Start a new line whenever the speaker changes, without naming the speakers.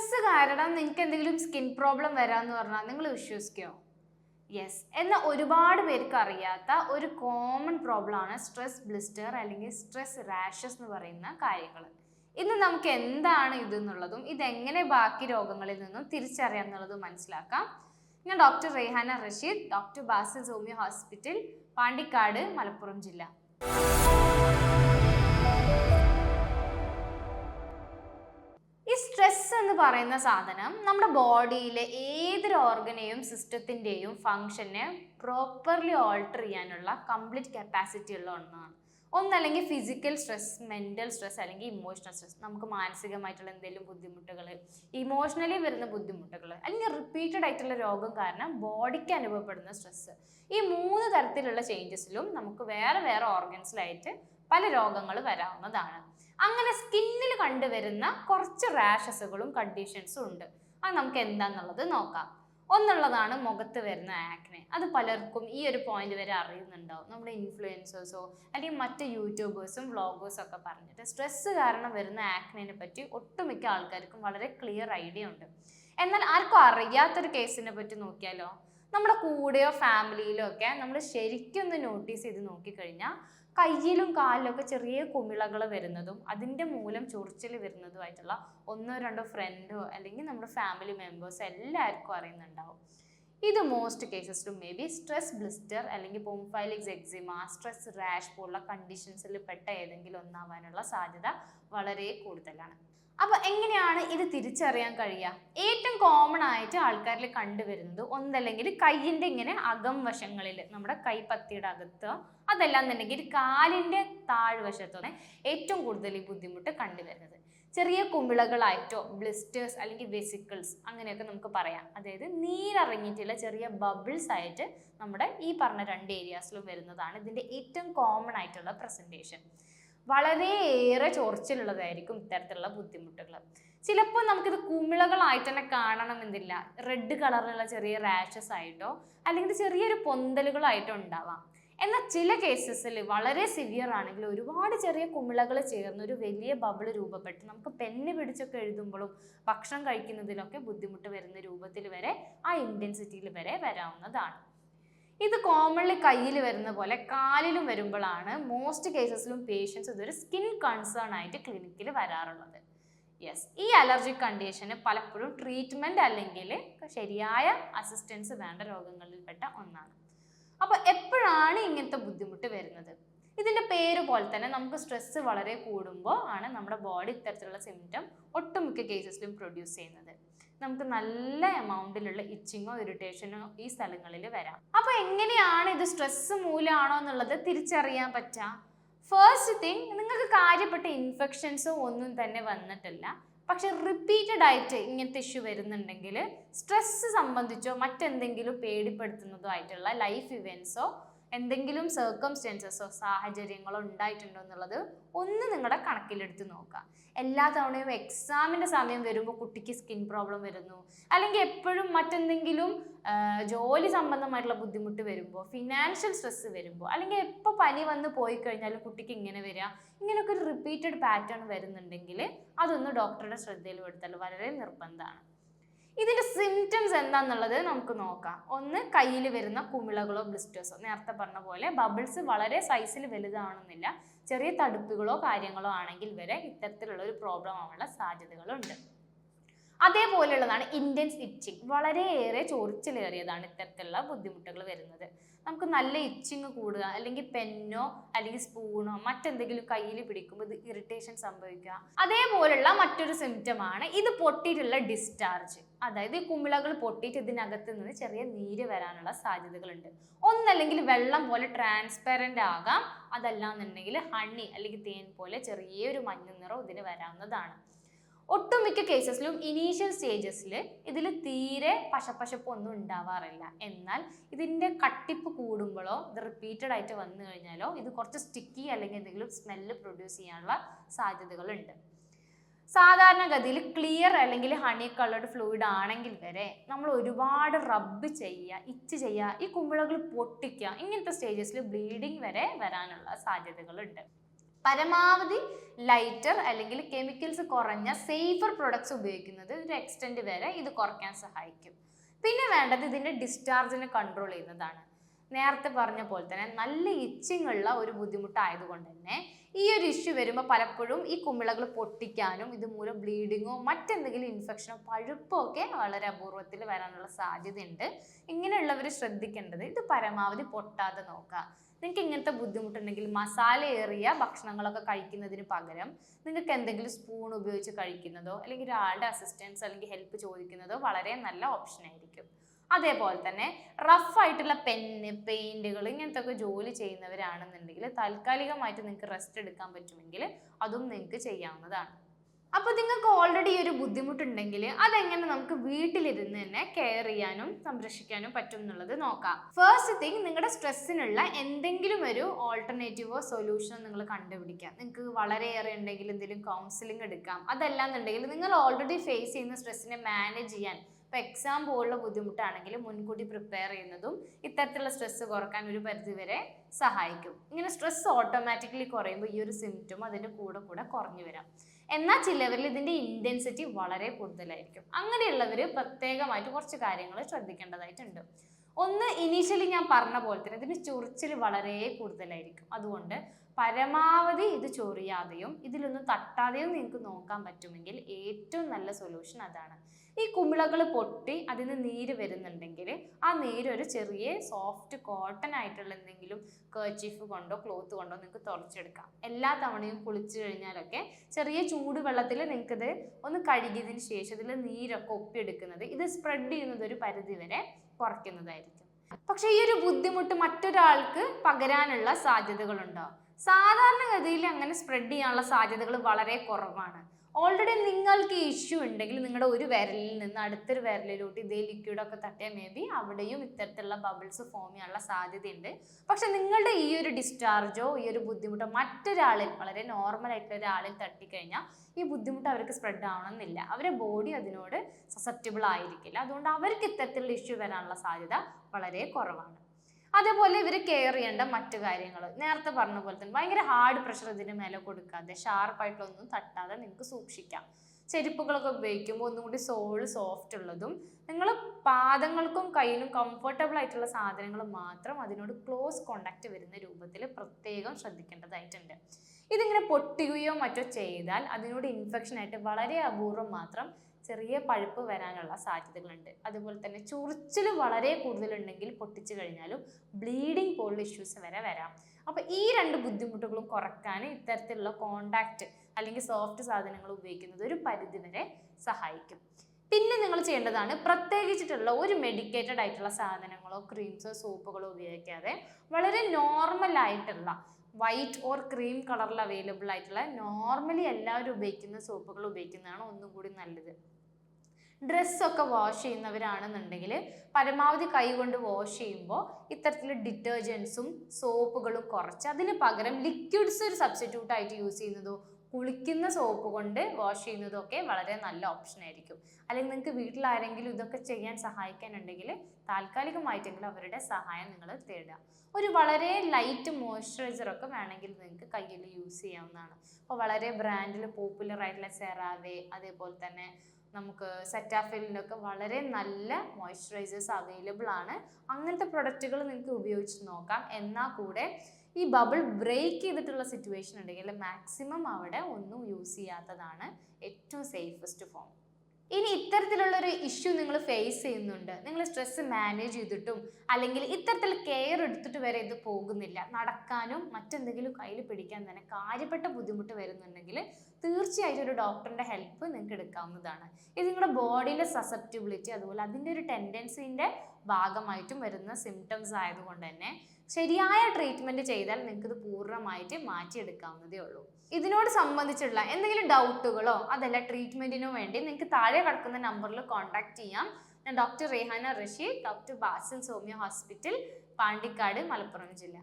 Stress കാരണം നിങ്ങൾക്ക് എന്തെങ്കിലും സ്കിൻ പ്രോബ്ലം വരാമെന്ന് പറഞ്ഞാൽ നിങ്ങൾ വിശ്വസിക്കുമോ യെസ് എന്നാൽ ഒരുപാട് പേർക്ക് അറിയാത്ത ഒരു കോമൺ പ്രോബ്ലം ആണ് സ്ട്രെസ് ബ്ലിസ്റ്റർ അല്ലെങ്കിൽ സ്ട്രെസ് റാഷസ് എന്ന് പറയുന്ന കാര്യങ്ങൾ. ഇന്ന് നമുക്ക് എന്താണ് ഇതെന്നുള്ളതും ഇതെങ്ങനെ ബാക്കി രോഗങ്ങളിൽ നിന്നും തിരിച്ചറിയാം എന്നുള്ളതും മനസ്സിലാക്കാം. ഞാൻ doctor Raihana Rasheed doctor Basil Soumya hospital Pandikkad Malappuram ജില്ല. പറയുന്ന സാധനം നമ്മുടെ ബോഡിയിലെ ഏതൊരു ഓർഗനെയും സിസ്റ്റത്തിന്റെയും ഫങ്ഷനെ പ്രോപ്പർലി ഓൾട്ടർ ചെയ്യാനുള്ള കംപ്ലീറ്റ് കപ്പാസിറ്റി ഉള്ള ഒന്നാണ്. ഒന്നല്ലെങ്കിൽ ഫിസിക്കൽ സ്ട്രെസ് മെന്റൽ സ്ട്രെസ് അല്ലെങ്കിൽ ഇമോഷണൽ സ്ട്രെസ് നമുക്ക് മാനസികമായിട്ടുള്ള എന്തെങ്കിലും ബുദ്ധിമുട്ടുകൾ ഇമോഷണലി വരുന്ന ബുദ്ധിമുട്ടുകൾ അല്ലെങ്കിൽ റിപ്പീറ്റഡ് ആയിട്ടുള്ള രോഗം കാരണം ബോഡിക്ക് അനുഭവപ്പെടുന്ന സ്ട്രെസ് ഈ മൂന്ന് തരത്തിലുള്ള ചേഞ്ചസിലും നമുക്ക് വേറെ വേറെ ഓർഗൻസിലായിട്ട് പല രോഗങ്ങൾ വരാവുന്നതാണ്. അങ്ങനെ സ്കിന്നിൽ കണ്ടുവരുന്ന കുറച്ച് റാഷസുകളും കണ്ടീഷൻസും ഉണ്ട്. അത് നമുക്ക് എന്താന്നുള്ളത് നോക്കാം. ഒന്നുള്ളതാണ് മുഖത്ത് വരുന്ന ആക്നെ അത് പലർക്കും ഈ ഒരു പോയിന്റ് വരെ അറിയുന്നുണ്ടാവും. നമ്മുടെ ഇൻഫ്ലുവൻസേഴ്സോ അല്ലെങ്കിൽ മറ്റ് യൂട്യൂബേഴ്സും വ്ളോഗേഴ്സും ഒക്കെ പറഞ്ഞിട്ട് സ്ട്രെസ് കാരണം വരുന്ന ആക്നെനെ പറ്റി ഒട്ടുമിക്ക ആൾക്കാർക്കും വളരെ ക്ലിയർ ഐഡിയ ഉണ്ട്. എന്നാൽ ആർക്കും അറിയാത്തൊരു കേസിനെ പറ്റി നോക്കിയാലോ? നമ്മുടെ കൂടെയോ ഫാമിലിയിലോ ഒക്കെ നമ്മൾ ശരിക്കും ഒന്ന് നോട്ടീസ് ചെയ്ത് നോക്കിക്കഴിഞ്ഞാൽ കയ്യിലും കാലിലൊക്കെ ചെറിയ കുമിളകൾ വരുന്നതും അതിന്റെ മൂലം ചൊറിച്ചിൽ വരുന്നതുമായിട്ടുള്ള ഒന്നോ രണ്ടോ ഫ്രണ്ടോ അല്ലെങ്കിൽ നമ്മുടെ ഫാമിലി മെമ്പേഴ്സ് എല്ലാവർക്കും അറിയുന്നുണ്ടാവും. ഇത് മോസ്റ്റ് കേസസിലും മേ ബി സ്ട്രെസ് ബ്ലിസ്റ്റർ അല്ലെങ്കിൽ പോംഫൈലിക്സ് എക്സിമ സ്ട്രെസ് റാഷ് പോലുള്ള കണ്ടീഷൻസിൽ പെട്ട ഏതെങ്കിലും ഒന്നാവാനുള്ള സാധ്യത വളരെ കൂടുതലാണ്. അപ്പോൾ എങ്ങനെയാണ് ഇത് തിരിച്ചറിയാൻ കഴിയുക? ഏറ്റവും കോമൺ ആയിട്ട് ആൾക്കാരിൽ കണ്ടുവരുന്നത് ഒന്നല്ലെങ്കിൽ കയ്യിന്റെ ഇങ്ങനെ അകം വശങ്ങളിൽ നമ്മുടെ കൈപ്പത്തിയുടെ അകത്ത് അതെല്ലാം എന്നുണ്ടെങ്കിൽ കാലിന്റെ താഴ്വശത്തോ ഏറ്റവും കൂടുതൽ ഈ ബുദ്ധിമുട്ട് കണ്ടുവരുന്നത്. ചെറിയ കുമിളകളായിട്ടോ ബ്ലിസ്റ്റേഴ്സ് അല്ലെങ്കിൽ വെസിക്കിൾസ് അങ്ങനെയൊക്കെ നമുക്ക് പറയാം. അതായത് നീരിറങ്ങിയിട്ടുള്ള ചെറിയ ബബിൾസ് ആയിട്ട് നമ്മുടെ ഈ പറഞ്ഞ രണ്ട് ഏരിയാസിലും വരുന്നതാണ് ഇതിന്റെ ഏറ്റവും കോമൺ ആയിട്ടുള്ള പ്രസന്റേഷൻ വളരെയേറെ ചൊറിച്ചിലുള്ളതായിരിക്കും ഇത്തരത്തിലുള്ള ബുദ്ധിമുട്ടുകൾ ചിലപ്പോൾ നമുക്കിത് കുമിളകളായിട്ട് തന്നെ കാണണമെന്നില്ല. റെഡ് കളറിലുള്ള ചെറിയ റാഷസ് ആയിട്ടോ അല്ലെങ്കിൽ ചെറിയൊരു പൊന്തലുകളായിട്ടോ ഉണ്ടാവാം. എന്നാൽ ചില കേസസിൽ വളരെ സിവിയർ ആണെങ്കിൽ ഒരുപാട് ചെറിയ കുമിളകൾ ചേർന്ന് ഒരു വലിയ ബബിൾ രൂപപ്പെട്ട് നമുക്ക് പെന്ന് പിടിച്ചൊക്കെ എഴുതുമ്പോഴും ഭക്ഷണം കഴിക്കുന്നതിലൊക്കെ ബുദ്ധിമുട്ട് വരുന്ന രൂപത്തിൽ വരെ ആ ഇന്റൻസിറ്റിയിൽ വരെ വരാവുന്നതാണ്. ഇത് കോമൺലി കയ്യിൽ വരുന്ന പോലെ കാലിലും വരുമ്പോഴാണ് മോസ്റ്റ് കേസസിലും പേഷ്യൻസ് ഇതൊരു സ്കിൻ കൺസേൺ ആയിട്ട് ക്ലിനിക്കിൽ വരാറുള്ളത്. യെസ് ഈ അലർജിക് കണ്ടീഷന് പലപ്പോഴും ട്രീറ്റ്മെന്റ് അല്ലെങ്കിൽ ശരിയായ അസിസ്റ്റൻസ് വേണ്ട രോഗങ്ങളിൽപ്പെട്ട ഒന്നാണ്. അപ്പോൾ എപ്പോഴാണ് ഇങ്ങനത്തെ ബുദ്ധിമുട്ട് വരുന്നത്? ഇതിന്റെ പേര് പോലെ തന്നെ നമുക്ക് സ്ട്രെസ്സ് വളരെ കൂടുമ്പോൾ ആണ് നമ്മുടെ ബോഡി ഇത്തരത്തിലുള്ള സിംറ്റം ഒട്ടുമിക്ക കേസസിലും പ്രൊഡ്യൂസ് ചെയ്യുന്നത്. നമുക്ക് നല്ല എമൗണ്ടിലുള്ള ഇച്ചിങ്ങോ ഇറിറ്റേഷനോ ഈ സ്ഥലങ്ങളിൽ വരാം. അപ്പോൾ എങ്ങനെയാണ് ഇത് സ്ട്രെസ് മൂലമാണോ എന്നുള്ളത് തിരിച്ചറിയാൻ പറ്റുക ഫസ്റ്റ് തിങ് നിങ്ങൾക്ക് കാര്യപ്പെട്ട ഇൻഫെക്ഷൻസോ ഒന്നും തന്നെ വന്നിട്ടില്ല. പക്ഷെ റിപ്പീറ്റഡ് ആയിട്ട് ഇങ്ങനത്തെ ഇഷ്യൂ വരുന്നുണ്ടെങ്കിൽ സ്ട്രെസ് സംബന്ധിച്ചോ മറ്റെന്തെങ്കിലും പേടിപ്പെടുത്തുന്നതോ ആയിട്ടുള്ള ലൈഫ് ഇവൻസോ എന്തെങ്കിലും സർക്കംസ്റ്റൻസസോ സാഹചര്യങ്ങളോ ഉണ്ടായിട്ടുണ്ടോ എന്നുള്ളത് ഒന്ന് നിങ്ങളുടെ കണക്കിലെടുത്ത് നോക്കുക എല്ലാ തവണയും എക്സാമിന്റെ സമയം വരുമ്പോൾ കുട്ടിക്ക് സ്കിൻ പ്രോബ്ലം വരുന്നു. അല്ലെങ്കിൽ എപ്പോഴും മറ്റെന്തെങ്കിലും ജോലി സംബന്ധമായിട്ടുള്ള ബുദ്ധിമുട്ട് വരുമ്പോൾ ഫിനാൻഷ്യൽ സ്ട്രെസ്സ് വരുമ്പോൾ അല്ലെങ്കിൽ എപ്പോൾ പനി വന്ന് പോയി കഴിഞ്ഞാലും കുട്ടിക്ക് ഇങ്ങനെ വരിക ഇങ്ങനെയൊക്കെ ഒരു റിപ്പീറ്റഡ് പാറ്റേൺ വരുന്നുണ്ടെങ്കിൽ അതൊന്ന് ഡോക്ടറുടെ ശ്രദ്ധയിൽ പെടുത്തൽ വളരെ നിർബന്ധമാണ് ഇതിന്റെ സിംറ്റംസ് എന്താണെന്നുള്ളത് നമുക്ക് നോക്കാം. ഒന്ന് കയ്യിൽ വരുന്ന കുമിളകളോ ബ്ലിസ്റ്റേഴ്സോ നേരത്തെ പറഞ്ഞ പോലെ ബബിൾസ് വളരെ സൈസിൽ വലുതാണെന്നില്ല. ചെറിയ തടുപ്പുകളോ കാര്യങ്ങളോ ആണെങ്കിൽ വരെ ഇത്തരത്തിലുള്ള ഒരു പ്രോബ്ലം ആവാനുള്ള സാധ്യതകളുണ്ട്. അതേപോലെയുള്ളതാണ് ഇന്റൻസ് ഇച്ചിങ് വളരെയേറെ ചൊറിച്ചിലേറിയതാണ് ഇത്തരത്തിലുള്ള ബുദ്ധിമുട്ടുകൾ വരുന്നത്. നമുക്ക് നല്ല ഇച്ചിങ് കൂടുക അല്ലെങ്കിൽ പെന്നോ അല്ലെങ്കിൽ സ്പൂണോ മറ്റെന്തെങ്കിലും കയ്യിൽ പിടിക്കുമ്പോൾ ഇത് ഇറിറ്റേഷൻ സംഭവിക്കുക. അതേപോലെയുള്ള മറ്റൊരു സിംറ്റമാണ് ഇത് പൊട്ടിയിട്ടുള്ള ഡിസ്ചാർജ് അതായത് ഈ കുമിളകൾ പൊട്ടിയിട്ട് ഇതിനകത്ത് നിന്ന് ചെറിയ നീര് വരാനുള്ള സാധ്യതകളുണ്ട്. ഒന്നല്ലെങ്കിൽ വെള്ളം പോലെ ട്രാൻസ്പെറന്റ് ആകാം. അതല്ല എന്നുണ്ടെങ്കിൽ ഹണി അല്ലെങ്കിൽ തേൻ പോലെ ചെറിയൊരു മഞ്ഞ നിറം ഇതിന് വരാവുന്നതാണ്. ഒട്ടുമിക്ക കേസസിലും ഇനീഷ്യൽ സ്റ്റേജസിൽ ഇതിൽ തീരെ പശപ്പശപ്പ് ഒന്നും ഉണ്ടാവാറില്ല. എന്നാൽ ഇതിന്റെ കട്ടിപ്പ് കൂടുമ്പോഴോ ഇത് റിപ്പീറ്റഡ് ആയിട്ട് വന്നു കഴിഞ്ഞാലോ ഇത് കുറച്ച് സ്റ്റിക്കി അല്ലെങ്കിൽ എന്തെങ്കിലും സ്മെല്ല് പ്രൊഡ്യൂസ് ചെയ്യാനുള്ള സാധ്യതകളുണ്ട്. സാധാരണഗതിയിൽ ക്ലിയർ അല്ലെങ്കിൽ ഹണി കളർഡ് ഫ്ലൂയിഡ് ആണെങ്കിൽ വരെ നമ്മൾ ഒരുപാട് റബ്ബ് ചെയ്യുക ഇച്ച് ചെയ്യുക ഈ കുമ്പിളകൾ പൊട്ടിക്കുക ഇങ്ങനത്തെ സ്റ്റേജസിൽ ബ്ലീഡിങ് വരെ വരാനുള്ള സാധ്യതകളുണ്ട്. പരമാവധി ലൈറ്റർ അല്ലെങ്കിൽ കെമിക്കൽസ് കുറഞ്ഞ സേഫർ പ്രൊഡക്ട്സ് ഉപയോഗിക്കുന്നത് ഒരു എക്സ്റ്റെൻഡ് വരെ ഇത് കുറയ്ക്കാൻ സഹായിക്കും. പിന്നെ വേണ്ടത് ഇതിന്റെ ഡിസ്ചാർജിനെ കൺട്രോൾ ചെയ്യുന്നതാണ്. നേരത്തെ പറഞ്ഞ പോലെ തന്നെ നല്ല ഇച്ചിങ്ങുള്ള ഒരു ബുദ്ധിമുട്ടായതുകൊണ്ട് തന്നെ ഈ ഒരു ഇഷ്യൂ വരുമ്പോൾ പലപ്പോഴും ഈ കുമിളകൾ പൊട്ടിക്കാനും ഇത് മൂലം ബ്ലീഡിങ്ങോ മറ്റെന്തെങ്കിലും ഇൻഫെക്ഷനോ പഴുപ്പോ ഒക്കെ വളരെ അപൂർവത്തിൽ വരാനുള്ള സാധ്യതയുണ്ട്. ഇങ്ങനെയുള്ളവർ ശ്രദ്ധിക്കേണ്ടത് ഇത് പരമാവധി പൊട്ടാതെ നോക്കുക. നിങ്ങൾക്ക് ഇങ്ങനത്തെ ബുദ്ധിമുട്ടുണ്ടെങ്കിൽ മസാല ഏറിയ ഭക്ഷണങ്ങളൊക്കെ കഴിക്കുന്നതിന് പകരം നിങ്ങൾക്ക് എന്തെങ്കിലും സ്പൂൺ ഉപയോഗിച്ച് കഴിക്കുന്നതോ അല്ലെങ്കിൽ ഒരാളുടെ അസിസ്റ്റൻസ് അല്ലെങ്കിൽ ഹെൽപ്പ് ചോദിക്കുന്നതോ വളരെ നല്ല ഓപ്ഷൻ ആയിരിക്കും. അതേപോലെ തന്നെ റഫ് ആയിട്ടുള്ള പെന്ന് പെയിന്റുകൾ ഇങ്ങനത്തെ ഒക്കെ ജോലി ചെയ്യുന്നവരാണെന്നുണ്ടെങ്കിൽ താൽക്കാലികമായിട്ട് നിങ്ങൾക്ക് റെസ്റ്റ് എടുക്കാൻ പറ്റുമെങ്കിൽ അതും നിങ്ങൾക്ക് ചെയ്യാവുന്നതാണ്. അപ്പോൾ നിങ്ങൾക്ക് ഓൾറെഡി ഒരു ബുദ്ധിമുട്ടുണ്ടെങ്കിൽ അതെങ്ങനെ നമുക്ക് വീട്ടിലിരുന്ന് തന്നെ കെയർ ചെയ്യാനും സംരക്ഷിക്കാനും പറ്റും എന്നുള്ളത് നോക്കാം. ഫസ്റ്റ് തിങ് നിങ്ങളുടെ സ്ട്രെസ്സിനുള്ള എന്തെങ്കിലും ഒരു ഓൾട്ടർനേറ്റീവോ സൊല്യൂഷനോ നിങ്ങൾ കണ്ടുപിടിക്കാം. നിങ്ങൾക്ക് വളരെയേറെ ഉണ്ടെങ്കിൽ എന്തെങ്കിലും കൗൺസിലിംഗ് എടുക്കാം. അതല്ല എന്നുണ്ടെങ്കിൽ നിങ്ങൾ ഓൾറെഡി ഫേസ് ചെയ്യുന്ന സ്ട്രെസ്സിനെ മാനേജ് ചെയ്യാൻ ഇപ്പോൾ എക്സാം പോലുള്ള ബുദ്ധിമുട്ടാണെങ്കിൽ മുൻകൂട്ടി പ്രിപ്പയർ ചെയ്യുന്നതും ഇത്തരത്തിലുള്ള സ്ട്രെസ്സ് കുറയ്ക്കാൻ ഒരു പരിധിവരെ സഹായിക്കും. ഇങ്ങനെ സ്ട്രെസ് ഓട്ടോമാറ്റിക്കലി കുറയുമ്പോൾ ഈ ഒരു സിംറ്റം അതിന്റെ കൂടെ കൂടെ കുറഞ്ഞു വരാം. എന്നാൽ ചിലവരിൽ ഇതിന്റെ ഇന്റൻസിറ്റി വളരെ കൂടുതലായിരിക്കും. അങ്ങനെയുള്ളവർ പ്രത്യേകമായിട്ട് കുറച്ച് കാര്യങ്ങൾ ശ്രദ്ധിക്കേണ്ടതായിട്ടുണ്ട്. ഒന്ന് ഇനീഷ്യലി ഞാൻ പറഞ്ഞ പോലെ തന്നെ ഇതിന് ചൊറിച്ചിൽ വളരെ കൂടുതലായിരിക്കും. അതുകൊണ്ട് പരമാവധി ഇത് ചൊറിയാതെയും ഇതിലൊന്നും തട്ടാതെയും നിങ്ങൾക്ക് നോക്കാൻ പറ്റുമെങ്കിൽ ഏറ്റവും നല്ല സൊല്യൂഷൻ അതാണ്. ഈ കുമിളകൾ പൊട്ടി അതിൽ നിന്ന് നീര് വരുന്നുണ്ടെങ്കിൽ ആ നീര് ഒരു ചെറിയ സോഫ്റ്റ് കോട്ടൺ ആയിട്ടുള്ള എന്തെങ്കിലും കേർച്ചീഫ് കൊണ്ടോ ക്ലോത്ത് കൊണ്ടോ നിങ്ങൾക്ക് തുറച്ചെടുക്കാം. എല്ലാ തവണയും കുളിച്ചു കഴിഞ്ഞാലൊക്കെ ചെറിയ ചൂടുവെള്ളത്തിൽ നിങ്ങൾക്കിത് ഒന്ന് കഴുകിയതിന് ശേഷം ഇതിൽ നീരൊക്കെ ഒപ്പിയെടുക്കുന്നത് ഇത് സ്പ്രെഡ് ചെയ്യുന്നത് ഒരു പരിധി വരെ കുറയ്ക്കുന്നതായിരിക്കും. പക്ഷേ ഈ ഒരു ബുദ്ധിമുട്ട് മറ്റൊരാൾക്ക് പകരാനുള്ള സാധ്യതകളുണ്ടോ? സാധാരണഗതിയിൽ അങ്ങനെ സ്പ്രെഡ് ചെയ്യാനുള്ള സാധ്യതകൾ വളരെ കുറവാണ്. ഓൾറെഡി നിങ്ങൾക്ക് ഇഷ്യൂ ഉണ്ടെങ്കിൽ നിങ്ങളുടെ ഒരു വിരലിൽ നിന്ന് അടുത്തൊരു വിരലിലോട്ട് ഇതേ ലിക്വിഡൊക്കെ തട്ടിയാൽ മേ ബി അവിടെയും ഇത്തരത്തിലുള്ള ബബിൾസ് ഫോം ചെയ്യാനുള്ള സാധ്യതയുണ്ട്. പക്ഷെ നിങ്ങളുടെ ഈ ഒരു ഡിസ്ചാർജോ ഈ ഒരു ബുദ്ധിമുട്ടോ മറ്റൊരാളിൽ വളരെ നോർമൽ ആയിട്ടുള്ള ഒരാളിൽ തട്ടിക്കഴിഞ്ഞാൽ ഈ ബുദ്ധിമുട്ട് അവർക്ക് സ്പ്രെഡ് ആവണമെന്നില്ല. അവരുടെ ബോഡി അതിനോട് സസെപ്റ്റബിൾ ആയിരിക്കില്ല. അതുകൊണ്ട് അവർക്ക് ഇത്തരത്തിലുള്ള ഇഷ്യൂ വരാനുള്ള സാധ്യത വളരെ കുറവാണ്. അതേപോലെ ഇവർ കെയർ ചെയ്യേണ്ട മറ്റു കാര്യങ്ങൾ നേരത്തെ പറഞ്ഞ പോലെ തന്നെ ഭയങ്കര ഹാർഡ് പ്രഷർ ഇതിന് മേലെ കൊടുക്കാതെ ഷാർപ്പായിട്ടൊന്നും തട്ടാതെ നിങ്ങൾക്ക് സൂക്ഷിക്കാം. ചെരുപ്പുകളൊക്കെ ഉപയോഗിക്കുമ്പോൾ ഒന്നും കൂടി സോൾ സോഫ്റ്റ് ഉള്ളതും നിങ്ങൾ പാദങ്ങൾക്കും കയ്യിലും കംഫർട്ടബിൾ ആയിട്ടുള്ള സാധനങ്ങൾ മാത്രം അതിനോട് ക്ലോസ് കോണ്ടാക്ട് വരുന്ന രൂപത്തിൽ പ്രത്യേകം ശ്രദ്ധിക്കേണ്ടതായിട്ടുണ്ട്. ഇതിങ്ങനെ പൊട്ടുകയോ മറ്റോ ചെയ്താൽ അതിനോട് ഇൻഫെക്ഷൻ ആയിട്ട് വളരെ അപൂർവം മാത്രം ചെറിയ പഴുപ്പ് വരാനുള്ള സാധ്യതകളുണ്ട്. അതുപോലെ തന്നെ ചൊറിച്ചിൽ വളരെ കൂടുതലുണ്ടെങ്കിൽ പൊട്ടിച്ചു കഴിഞ്ഞാലും ബ്ലീഡിങ് പോലുള്ള ഇഷ്യൂസ് വരെ വരാം. അപ്പോൾ ഈ രണ്ട് ബുദ്ധിമുട്ടുകളും കുറയ്ക്കാൻ ഇത്തരത്തിലുള്ള കോണ്ടാക്റ്റ് അല്ലെങ്കിൽ സോഫ്റ്റ് സാധനങ്ങൾ ഉപയോഗിക്കുന്നത് ഒരു പരിധി വരെ സഹായിക്കും. പിന്നെ നിങ്ങൾ ചെയ്യേണ്ടതാണ് പ്രത്യേകിച്ചിട്ടുള്ള ഒരു മെഡിക്കേറ്റഡ് ആയിട്ടുള്ള സാധനങ്ങളോ ക്രീംസോ സോപ്പുകളോ ഉപയോഗിക്കാതെ വളരെ നോർമൽ ആയിട്ടുള്ള വൈറ്റ് ഓർ ക്രീം കളറിൽ അവൈലബിൾ ആയിട്ടുള്ള നോർമലി എല്ലാവരും ഉപയോഗിക്കുന്ന സോപ്പുകൾ ഉപയോഗിക്കുന്നതാണ് ഒന്നും കൂടി നല്ലത്. ഡ്രസ്സൊക്കെ വാഷ് ചെയ്യുന്നവരാണെന്നുണ്ടെങ്കിൽ പരമാവധി കൈകൊണ്ട് വാഷ് ചെയ്യുമ്പോൾ ഇത്തരത്തിൽ ഡിറ്റർജൻസും സോപ്പുകളും കുറച്ച്. അതിന് പകരം ലിക്വിഡ്സ് ഒരു സബ്സ്റ്റിറ്റ്യൂട്ട് ആയിട്ട് യൂസ് ചെയ്യുന്നതോ കുളിക്കുന്ന സോപ്പ് കൊണ്ട് വാഷ് ചെയ്യുന്നതൊക്കെ വളരെ നല്ല ഓപ്ഷൻ ആയിരിക്കും. അല്ലെങ്കിൽ നിങ്ങൾക്ക് വീട്ടിൽ ആരെങ്കിലും ഇതൊക്കെ ചെയ്യാൻ സഹായിക്കാനുണ്ടെങ്കിൽ താൽക്കാലികമായിട്ടെങ്കിലും അവരുടെ സഹായം നിങ്ങൾ തേടുക. ഒരു വളരെ ലൈറ്റ് മോയ്സ്ചറൈസർ ഒക്കെ വേണമെങ്കിൽ നിങ്ങൾക്ക് കയ്യിൽ യൂസ് ചെയ്യാവുന്നതാണ്. അപ്പോൾ വളരെ ബ്രാൻഡിൽ പോപ്പുലർ ആയിട്ടുള്ള സെറാവേ അതേപോലെ തന്നെ നമുക്ക് സെറ്റാഫിലിന്റെയൊക്കെ വളരെ നല്ല മോയ്സ്ചറൈസേഴ്സ് അവൈലബിൾ ആണ്. അങ്ങനത്തെ പ്രൊഡക്റ്റുകൾ നിങ്ങൾക്ക് ഉപയോഗിച്ച് നോക്കാം. എന്നാൽ കൂടെ ഈ ബബിൾ ബ്രേക്ക് ചെയ്തിട്ടുള്ള സിറ്റുവേഷൻ ഉണ്ടെങ്കിൽ മാക്സിമം അവിടെ ഒന്നും യൂസ് ചെയ്യാത്തതാണ് ഏറ്റവും സേഫസ്റ്റ് ഫോം ഇനി ഇത്തരത്തിലുള്ള ഒരു ഇഷ്യൂ നിങ്ങൾ ഫേസ് ചെയ്യുന്നുണ്ട്. നിങ്ങൾ സ്ട്രെസ് മാനേജ് ചെയ്തിട്ടും അല്ലെങ്കിൽ ഇത്തരത്തിൽ കെയർ എടുത്തിട്ട് വരെ ഇത് പോകുന്നില്ല. നടക്കാനും മറ്റെന്തെങ്കിലും കയ്യിൽ പിടിക്കാൻ തന്നെ കാര്യപ്പെട്ട ബുദ്ധിമുട്ട് വരുന്നുണ്ടെങ്കിൽ തീർച്ചയായിട്ടും ഒരു ഡോക്ടറിന്റെ ഹെൽപ്പ് നിങ്ങൾക്ക് എടുക്കാവുന്നതാണ്. ഇത് നിങ്ങളുടെ ബോഡിയിലെ സസെപ്റ്റിബിലിറ്റി അതുപോലെ അതിന്റെ ഒരു ടെൻഡൻസിന്റെ ഭാഗമായിട്ടും വരുന്ന സിംറ്റംസ് ആയതുകൊണ്ട് തന്നെ ശരിയായ ട്രീറ്റ്മെന്റ് ചെയ്താൽ നിങ്ങൾക്ക് ഇത് പൂർണമായിട്ട് മാറ്റിയെടുക്കാവുന്നതേ ഉള്ളൂ. ഇതിനോട് സംബന്ധിച്ചുള്ള എന്തെങ്കിലും ഡൗട്ടുകളോ അതല്ല ട്രീറ്റ്മെന്റിനോ വേണ്ടി നിങ്ങൾക്ക് താഴെ കിടക്കുന്ന നമ്പറിൽ കോൺടാക്ട് ചെയ്യാം. ഞാൻ doctor Rehana Rasheed doctor Basil Soumya hospital Pandikkad Malappuram ജില്ല.